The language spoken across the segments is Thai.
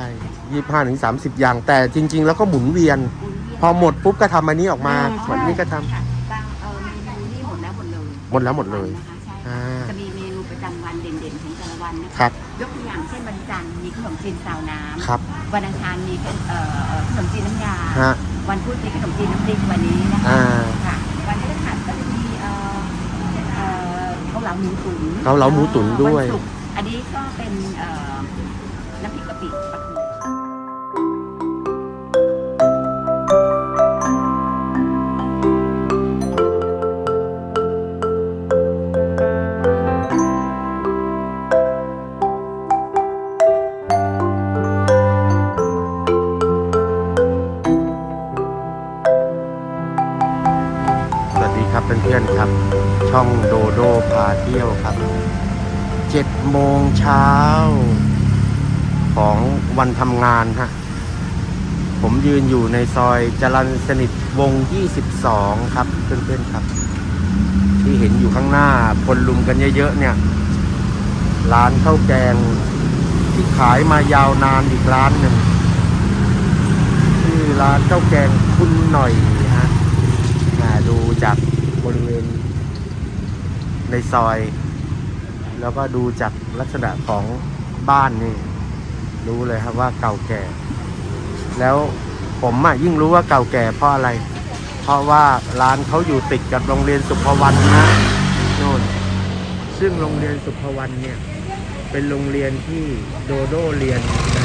ช่ยี่ห้าถึงสามสิบอย่าง แต่จริง ๆ แล้วก็หมุนเวียนหมุนเวียนพอหมดปุ๊บก็ทำอันนี้ออกมาอ่เหมือนนี่ก็ทำ ค่ะบางเออเมนูนี่หมดแล้วหมดเลยหมดแล้วหมดเลยนะคะใช่อ่า จะมีเมนูประจำวันเด่นๆของแต่ละวันนะคคะรับยกตัวอย่างเช่นวันจันทร์มีขนมจีนซาวน้ำครับวันอังคารมีเอ่อขนมจีนน้ำยา ฮะวันพุธมีขนมจีนน้ำพริกวันนี้นะคะ อ่า ค่ะวันพฤหัสก็จะมีเอ่อเอ่อเกาเหลาหมูตุ๋นเกาเหลาหมูตุ๋นด้วย นศุกร์อันนี้ก็เป็นเอ่อ น้ำพริกกะปิปลาทูสวัสดีครับเพื่อนๆครับ ช่องโดโดพาเที่ยวครับเจ็ดโมงเช้า ของวันทำงานฮะ ผมยืนอยู่ในซอยจรันสนิทวง 22 ครับ เพื่อนๆครับ ที่เห็นอยู่ข้างหน้าคนลุมกันเยอะๆเนี่ย ร้านข้าวแกงที่ขายมายาวนานอีกร้านหนึ่งชื่อร้านข้าวแกงคุณหน่อยฮะอ่าดูจากบริเวณในซอย แล้วก็ดูจากลักษณะของบ้านนี่ รู้เลยครับว่าเก่าแก่ แล้วผมอะยิ่งรู้ว่าเก่าแก่เพราะอะไร เพราะว่าร้านเขาอยู่ติดกับโรงเรียนสุภวรรณนะโน่นซึ่งโรงเรียนสุภวรรณเนี่ย เป็นโรงเรียนที่โดโดเรียนใน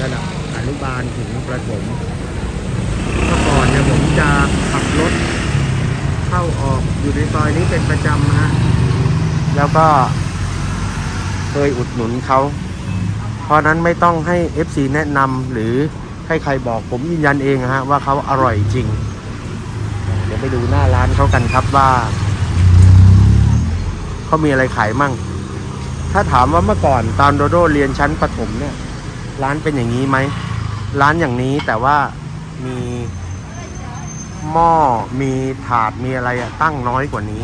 ระดับอนุบาลถึงประถมเมื่อก่อนเนี่ยผมจะขับรถเข้าออกอยู่ในซอยนี้เป็นประจำฮะแล้วก็เคยอุดหนุนเขา ราะนั้นไม่ต้องให้ FC แนะนำหรือให้ใครบอกผมยืนยันเองฮะว่าเขาอร่อยจริง เดี๋ยวไปดูหน้าร้านเขากันครับว่าเขามีอะไรขายมั่ง ถ้าถามว่าเมื่อก่อนตอนโดโดเรียนชั้นประถมเนี่ย ร้านเป็นอย่างนี้ไหม ร้านอย่างนี้แต่ว่ามีหม้อมีถาดมีอะไรอะตั้งน้อยกว่านี้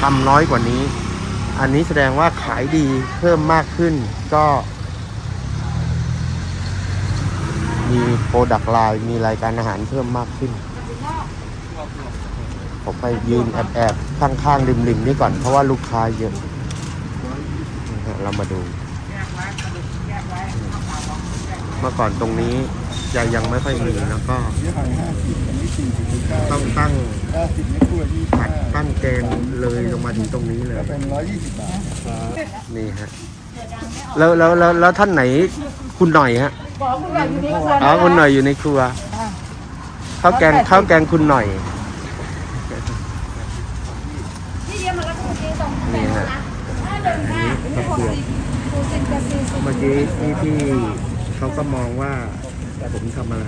ทำน้อยกว่านี้ อันนี้แสดงว่าขายดีเพิ่มมากขึ้นก็ มีโปรดักไลน์มีรายการอาหารเพิ่มมากขึ้น ผมไปยืนแอบแอบๆข้างๆริมๆนี่ก่อน เพราะว่าลูกค้าเยอะนะฮะเรามาดู เมื่อก่อนตรงนี้ จะยังไม่ค่อยมีแล้วก็ต้องตั้งตัวยี่ผัดตั้งแกงเลยลงมาถึงตรงนี้เลยนี่ฮะแล้วแล้วแล้วแล้วท่านไหนคุณหน่อยฮะอ๋อคุณหน่อยอยู่ในครัวข้าวแกงข้าวแกงคุณหน่อยนี่ฮะอันนี้ข้าวเปลือกเมื่อกี้พี่พี่เขาก็มองว่า ผมทำอะไร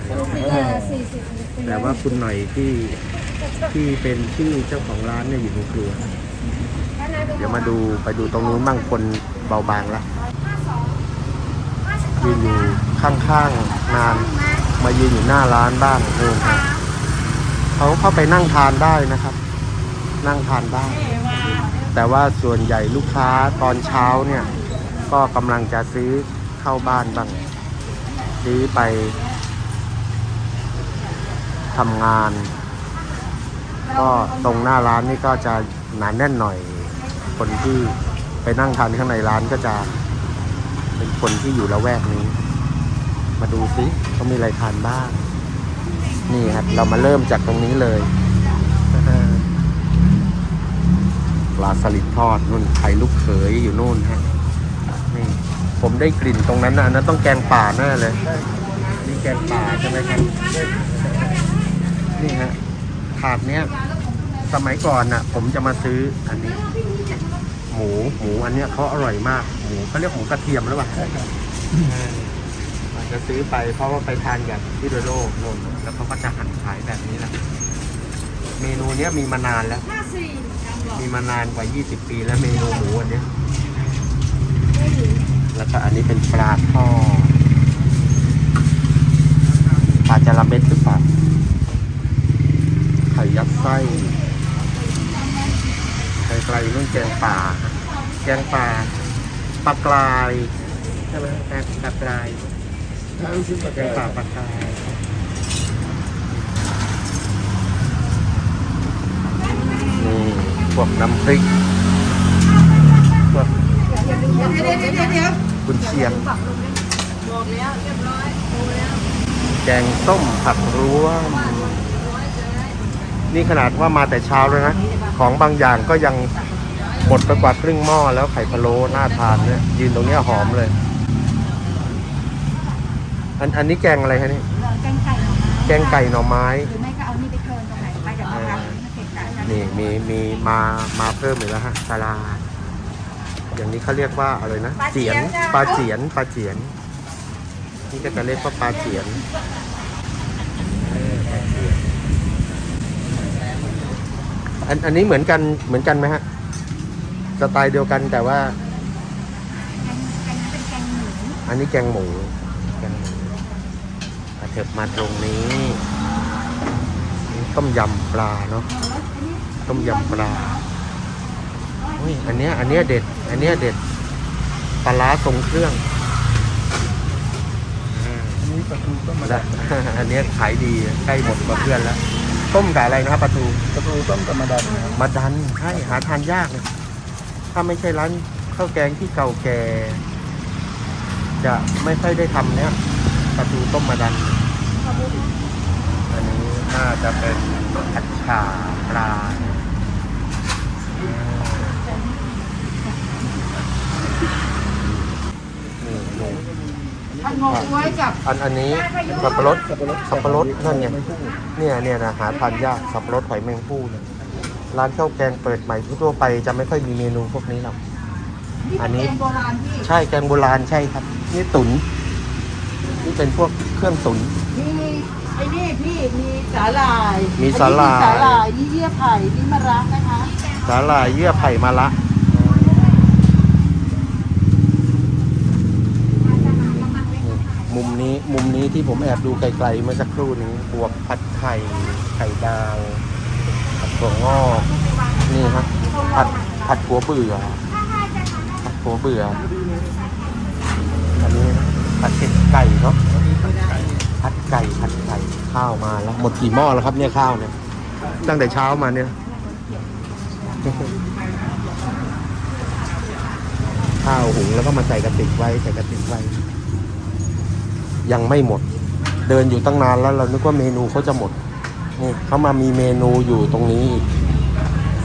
แต่ว่าคุณหน่อยที่ที่เป็นชื่อเจ้าของร้านเนี่ยอยู่ในครัว เดี๋ยวมาดูไปดูตรงนู้นบ้างคนเบาบางละยืนอยู่ข้างๆนาน มายืนอยู่หน้าร้านบ้างนู่นฮะเขาเข้าไปนั่งทานได้นะครับ นั่งทานได้ แต่ว่าส่วนใหญ่ลูกค้าตอนเช้าเนี่ย ก็กำลังจะซื้อเข้าบ้านบ้าง ซื้อไป ทำงาน ก็ตรงหน้าร้านนี่ก็จะหนาแน่นหน่อย คนที่ไปนั่งทานข้างในร้านก็จะ เป็นคนที่อยู่ละแวกนี้ มาดูซิเขามีอะไรทานบ้าง นี่ครับเรามาเริ่มจากตรงนี้เลยปลาสลิดทอดนู่นไข่ลูกเขยอยู่นู่นฮะนี่ผมได้กลิ่นตรงนั้นนะอันนั้นต้องแกงป่าแน่เลย นี่แกงป่าใช่ไหมครับ นี่ฮะถาดเนี้ยสมัยก่อนน่ะ ผมจะมาซื้ออันนี้ หมูหมูอันเนี้ยเขาอร่อยมากหมูเขาเรียกหมูกระเทียมหรือเปล่าอาจจะซื้อไปเพราะว่าไปทานกับที่โดโดโนนแล้วเขาก็จะหั่นขายแบบนี้แหละเมนูเนี้ยมีมานานแล้ว มีมานานกว่า 20 ปีแล้วเมนูหมูอันเนี้ยแล้วก็อันนี้เป็นปลาทอดปลาจาระเม็ดหรือเปล่า ไข่ยัดไส้ไข่ไกลนู่นแกงป่า แกงป่าปลากรายใช่ไหมแกงปลากรายแกงป่าปลากรายนี่พวกน้ำพริกพวกกุนเชียงแกงส้มผักรวม นี่ขนาดว่ามาแต่เช้าเลยนะ ของบางอย่างก็ยังหมดไปกว่าครึ่งหม้อแล้วไข่พะโล้น่าทานเนี่ยยืนตรงเนี้ยหอมเลย อันอันนี้แกงอะไรคะนี่ แกงไก่หน่อไม้แกงไก่หน่อไม้ หรือไม่ก็เอานี่ไปเทิร์นตรงไหนไปเดี๋ยวเอาครับเก็บกันนี่มีมีมามาเพิ่มอีกแล้วฮะปลาร้าอย่างนี้เขาเรียกว่าอะไรนะเจียนปลาเจียนปลาเจียน นี่ก็จะเรียกว่าปลาเจียนเออปลาเจียน อันอันนี้เหมือนกันเหมือนกันไหมฮะสไตล์เดียวกันแต่ว่า แกงแกงนั้นเป็นแกงหมูอันนี้แกงหมูแกงหมูกระเถิบมาตรงนี้นี่ต้มยำปลาเนาะต้มยำปลาอุ้ยอันเนี้ยอันเนี้ยเด็ด อันเนี้ยเด็ดปลาร้าทรงเครื่องอ่าอันนี้ปลาทูต้มมามาละอันเนี้ยขายดีใกล้หมดกว่าเพื่อนแล้ว ต้มกับอะไรนะครับปลาทูปลาทูต้มธรรมดานะครับมาดันใช่หาทานยากเลยถ้าไม่ใช่ร้านข้าวแกงที่เก่าแก่ จะไม่ค่อยได้ทำเนี้ยปลาทูต้มมาดัน อันนี้น่าจะเป็นผัดฉ่าปลานี่นี่ ผัดงกไว้กับอันอันนี้สับปะรดสับปะรดนั่นไงไม่พูดเนี่ยเนี่ยนะหาทานยากสับปะรดหอยแมงภู่เนี่ยร้านข้าวแกงเปิดใหม่ทั่วๆไปจะไม่ค่อยมีเมนูพวกนี้หรอกอันนี้แกงโบราณที่ใช่แกงโบราณใช่ครับ นี่ตุนนี่เป็นพวกเครื่องตุนมีไอ้นี่พี่มีสาหร่าย มีสาหร่ายอันนี้มีสาหร่ายนี่เยื่อไผ่นี่มะระนะคะสาหร่ายเยื่อไผ่มะละ มุมนี้มุมนี้ที่ผมแอบดูไกลๆเมื่อสักครู่นี้บวกผัดไข่ไข่ดาวผัดถั่วงอกนี่ฮะผัดผัดหัวเบื่อผัดหัวเบื่ออันนี้ผัดเผ็ดไก่เนาะผัดไก่ผัดไก่ข้าวมาแล้วหมดกี่หม้อแล้วครับเนี่ยข้าวเนี่ยตั้งแต่เช้ามาเนี่ยข้าวหุงแล้วก็มาใส่กระติกไว้ใส่กระติกไว้ ยังไม่หมด เดินอยู่ตั้งนานแล้วเรานึกว่าเมนูเขาจะหมดนี่เขามามีเมนูอยู่ตรงนี้อีก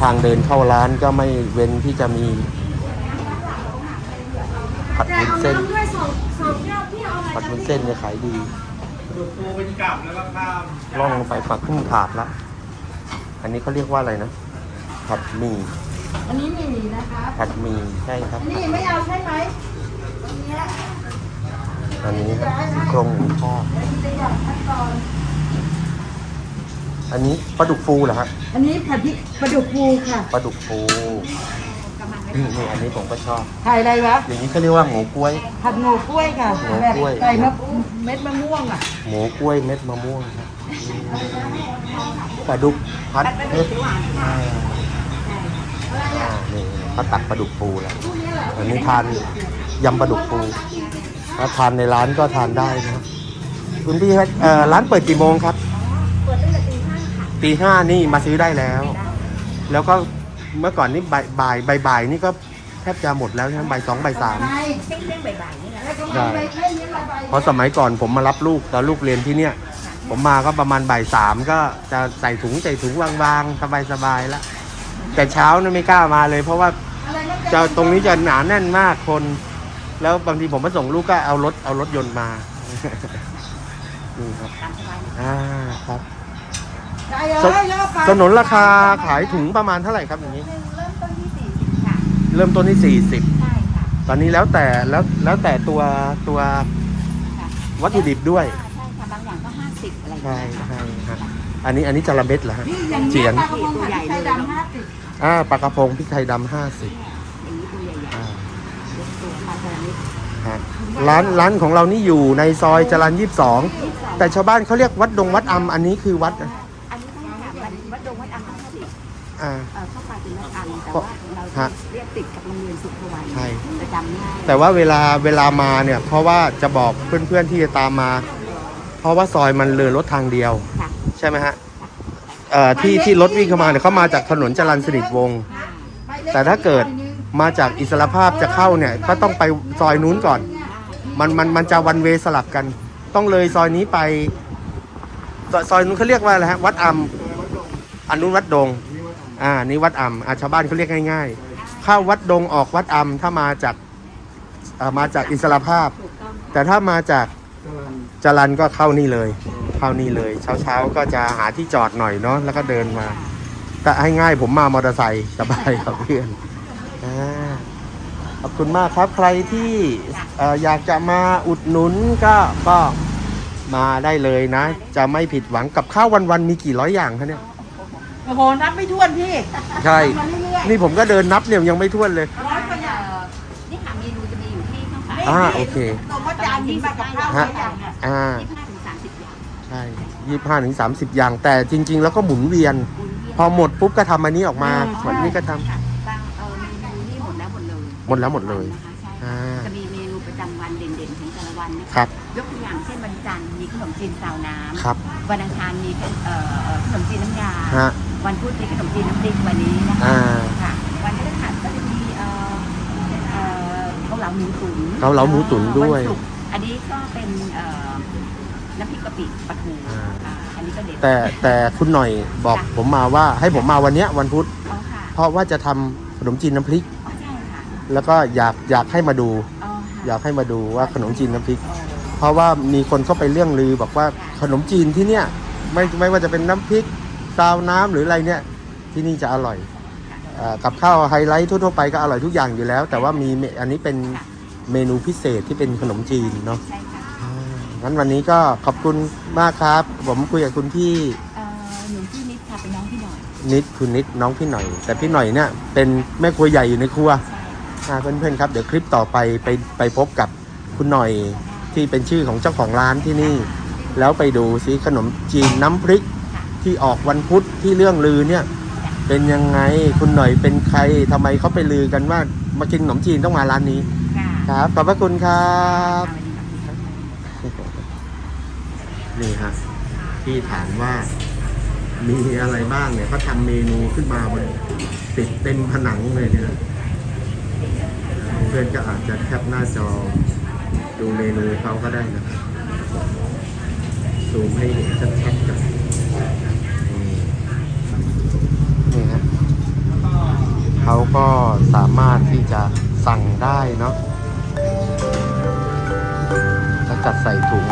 ทางเดินเข้าร้านก็ไม่เว้นที่จะมีผัดวุ้นเส้นผัดวุ้นเส้นเนี่ยขายดีล่องลงไปฝักขึ้นถาดละ อันนี้เขาเรียกว่าอะไรนะ ผัดหมี่ อันนี้มีนะคะ ผัดหมี่ใช่ครับ อันนี้ไม่เอาใช่ไหมอันเนี้ย อันนี้ครับซี่โครงหมูทอดอันนี้จะอย่างขั้นตอนอันนี้ปลาดุกฟูเหรอฮะอันนี้ผัดพริกปลาดุกฟูค่ะปลาดุกฟูนี่นี่อันนี้ผมก็ชอบไข่อะไรวะอย่างนี้เขาเรียกว่าหมูกล้วย ผัดโง่กล้วยค่ะโง่แบบกล้วย ใส่มะเม็ดมะม่วงอะ หมูกล้วยเม็ดมะม่วงครับปลาดุกพัดเม็ดอ่าอ่านี่เขาตักปลาดุกฟูแล้วอันนี้ทานยำปลาดุกฟู ถ้าทานในร้านก็ทานได้นะครับคุณพี่ครับเอ่อร้านเปิดกี่โมงครับ เปิดตั้งแต่ตีห้าค่ะตีห้านี่มาซื้อได้แล้ว แล้วก็เมื่อก่อนนี่บ่ายบ่ายบ่ายบ่ายนี่ก็แทบจะหมดแล้วใช่ไหมบ่ายสองบ่ายสามไปเส้นเส้นบ่ายๆนี่แหละแล้วก็มาไปแค่นี้ละใบเพราะสมัยก่อนผมมารับลูกตอนลูกเรียนที่เนี่ย ผมมาก็ประมาณบ่ายสามก็จะใส่ถุงใส่ถุงวางๆสบายๆแล้วแต่เช้านี่ไม่กล้ามาเลย เพราะว่าอะไรนะจะตรงนี้จะหนาแน่นมากคน แล้วบางทีผมมาส่งลูกก็เอารถเอารถยนต์มา นี่ครับตามสบายอ่าครับใช่เลยแล้วก็ไปสนนราคาขายถุงประมาณเท่าไหร่ครับอย่างนี้ เริ่มต้นที่สี่สิบค่ะ เริ่มต้นที่สี่สิบใช่ค่ะ ตอนนี้แล้วแต่แล้วแล้วแต่ตัวตัวค่ะวัตถุดิบด้วย ใช่ค่ะ บางอย่างก็ห้าสิบอะไรอย่างใช่เงี้ยค่ะใช่ฮะอันนี้อันนี้จระเม็ดเหรอฮะอย่างเจีเงี้ยยน ปลากระพงผัดพริกไทยดำห้าสิบ อ่าปลากระพงพริกไทยดำห้าสิบ อย่างนี้ตัวใหญ่ อ่า ๆยกตัวปลาทะเล ฮะ ร้านร้านของเรานี่อยู่ในซอยจรัญยี่สิบสองแต่ชาวบ้านเขาเรียกวัดดงวัดอำอันนี้คือวัดอันนี้ต้องถามวัดวัดดงวัดอัมพาติอ่าเอ่อเข้าไปเป็นวัดอัมแต่ว่าเราฮะเรียกติดกับโรงเรียนสุขสวัสดิ์ใช่จะจำง่ายแต่ว่าเวลาเวลามาเนี่ย เพราะว่าจะบอกเพื่อนๆที่จะตามมา เพราะว่าซอยมันเรือรถทางเดียวค่ะใช่ไหมฮะเอ่อที่ที่รถวิ่งเข้ามาเนี่ยเขามาจากถนนจรัญสนิทวงศ์แต่ถ้าเกิดมาจากอิสรภาพจะเข้าเนี่ยก็ต้องไปซอยนู้นก่อน มันมันมันจะวันเวสลับกัน ต้องเลยซอยนี้ไป ซอยนู้นเขาเรียกว่าอะไรฮะวัดอัมอันนู้นวัดดง อ่า นี่วัดอัมอ่าชาวบ้านเขาเรียกง่ายๆเข้าวัดดงออกวัดอัมถ้ามาจากอ่ามาจากอิสระภาพ แต่ถ้ามาจากจรัญจรันก็เข้านี่เลย เข้านี่เลยเช้าเช้าๆก็จะหาที่จอดหน่อยเนาะแล้วก็เดินมาแต่ให้ง่ายผมมามอเตอร์ไซค์สบายครับเพื่อนอ่า ขอบคุณมากครับใครที่เอ่ออยากจะมาอุดหนุนก็ก็มาได้เลยนะ จะไม่ผิดหวังกับข้าววันๆมีกี่ร้อยอย่างคะเนี่ยโอ้โหนับไม่ถ้วนพี่ใช่มาเรื่อยนี่ผมก็เดินนับเนี่ยยังไม่ท้วนเลยๆร้อยกว่าอย่างเอ่อนี่ค่ะเมนูจะมีอยู่ที่ข้าวสารอ่าโอเคตัวพระจานทร์มีมากับข้าวฮะหลายอย่างอะอ่ายี่สิบห้าถึงสามสิบอย่างใช่ยี่ห้าถึงสามสิบอย่าง แต่จริง ๆ แล้วก็หมุนเวียนคุณเยี่ยมพอหมดปุ๊บก็ทำอันนี้ออกมาวันนี้ก็ทำ หมดแล้วหมดเลยนะคะใช่อ่า จะมีเมนูประจำวันเด่นๆของแต่ละวันนะครัคะบยกตัวอย่างเช่นวันจันทร์มีขนมจีนซาวน้ำครับวันอังคารมีเอ่อขนมจีนน้ำยา ฮะวันพุธมีขนมจีนน้ำพริกวันนี้นะคะอ่าค่ะวันพฤหัสก็จะมีเอ่อเอ่อเกาเหลาหมูตุ๋นเกาเหลาหมูตุ๋นด้วย นศุกร์อันนี้ก็เป็นเอ่อน้ำพริกกะปิปลาทูอ่า อ่าอันนี้ก็เด็ดแต่แต่คุณหน่อยบอกผมมาว่าให้ผมมาวันเนี้ยวันพุธ อ๋อค่ะเพราะว่าจะทำขนมจีนน้ำพริกอ๋อใช่ค่ะ แล้วก็อยากอยากให้มาดู อ๋อค่ะอยากให้มาดูว่าขนมจีนน้ำพริก อ๋อ เพราะว่ามีคนเข้าไปเรื่องลือบอกว่าขนมจีนที่เนี่ยไม่ไม่ว่าจะเป็นน้ำพริกซาวน้ำหรืออะไรเนี่ยที่นี่จะอร่อยเอ่อกับข้าวไฮไลท์ทั่วๆไปก็อร่อยทุกอย่างอยู่แล้ว แต่ว่ามีเมอันนี้เป็นเมนูพิเศษที่เป็นขนมจีนเนาะใช่ค่ะอ่างั้นวันนี้ก็ขอบคุณมากครับ ผมคุยกับคุณพี่เอ่อหนูพี่นิดค่ะเป็นน้องพี่หน่อยนิดคุณนิดน้องพี่หน่อย แต่พี่หน่อยเนี่ยเป็นแม่ครัวใหญ่อยู่ในครัว ใช่ อ่าเพื่อนๆครับ เดี๋ยวคลิปต่อไปไปไปพบกับคุณหน่อยที่เป็นชื่อของเจ้าของร้านที่นี่ แล้วไปดูซิขนมจีนน้ำพริกค่ะที่ออกวันพุธที่เรื่องลือเนี่ย เป็นยังไงคุณหน่อยเป็นใครทำไมเขาไปลือกันว่ามากินขนมจีนต้องมาร้านนี้ค่ะครับขอบพระคุณครับเอาอันนี้ก่อนนี่ฮะที่ถามว่ามีอะไรบ้างเนี่ยเขาทำเมนูขึ้นมาบนติดเต็มผนังเลยเนี่ย เพื่อนก็อาจจะแคปหน้าจอดูเมนูเขาก็ได้นะครับซูมให้เห็นชัดๆกันนี่นี่ฮะเขาก็สามารถที่จะสั่งได้เนาะแล้วจัดใส่ถุง